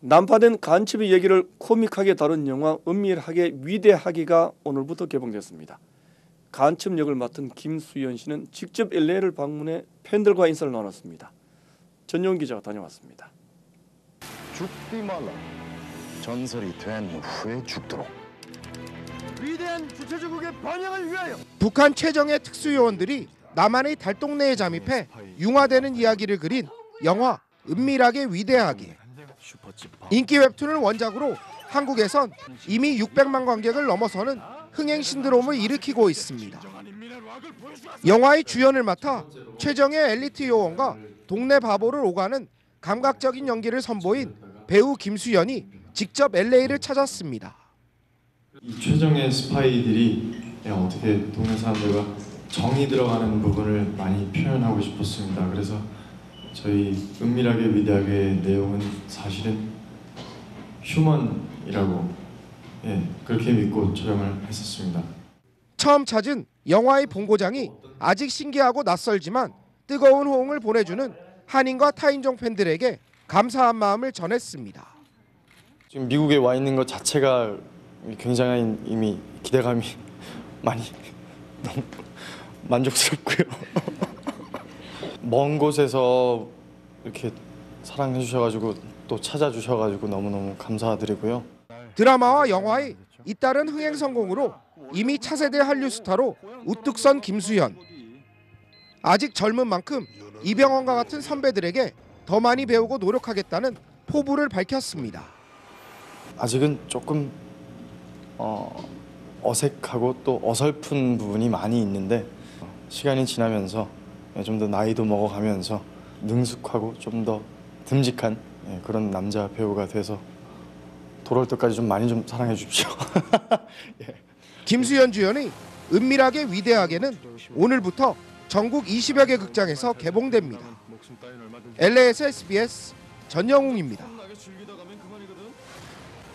난파된 간첩의 얘기를 코믹하게 다룬 영화 은밀하게 위대하기가 오늘부터 개봉됐습니다. 간첩 역을 맡은 김수현 씨는 직접 LA를 방문해 팬들과 인사를 나눴습니다. 전용 기자가 다녀왔습니다. 죽디 말라. 전설이 된 후에 죽도록. 위대한 주체주국의 번영을 위하여 북한 최정예 특수요원들이 남한의 달동네에 잠입해 융화되는 이야기를 그린 영화 은밀하게 위대하게 인기 웹툰을 원작으로 한국에선 이미 600만 관객을 넘어서는 흥행 신드롬을 일으키고 있습니다. 영화의 주연을 맡아 최정예 엘리트 요원과 동네 바보를 오가는 감각적인 연기를 선보인 배우 김수현이 직접 LA를 찾았습니다. 이 최정의 스파이들이 그냥 어떻게 동네 사람들과 정이 들어가는 부분을 많이 표현하고 싶었습니다. 그래서 저희 은밀하게 위대하게 내용은 사실은 휴먼이라고 예, 그렇게 믿고 촬영을 했었습니다. 처음 찾은 영화의 본고장이 아직 신기하고 낯설지만 뜨거운 호응을 보내주는 한인과 타인종 팬들에게 감사한 마음을 전했습니다. 지금 미국에 와 있는 것 자체가 굉장히 이미 기대감이 많이 만족스럽고요. 먼 곳에서 이렇게 사랑해 주셔가지고 또 찾아주셔가지고 너무너무 감사드리고요. 드라마와 영화의 잇따른 흥행 성공으로 이미 차세대 한류 스타로 우뚝 선 김수현. 아직 젊은 만큼 이병헌과 같은 선배들에게 더 많이 배우고 노력하겠다는 포부를 밝혔습니다. 아직은 조금 어, 어색하고 또 어설픈 부분이 많이 있는데 시간이 지나면서 좀 더 나이도 먹어가면서 능숙하고 좀 더 듬직한 예, 그런 남자 배우가 돼서 돌아올 때까지 좀 많이 좀 사랑해 주십시오. 김수현 주연의 은밀하게 위대하게는 오늘부터 전국 20여 개 극장에서 개봉됩니다. LA에서 SBS 전영웅입니다.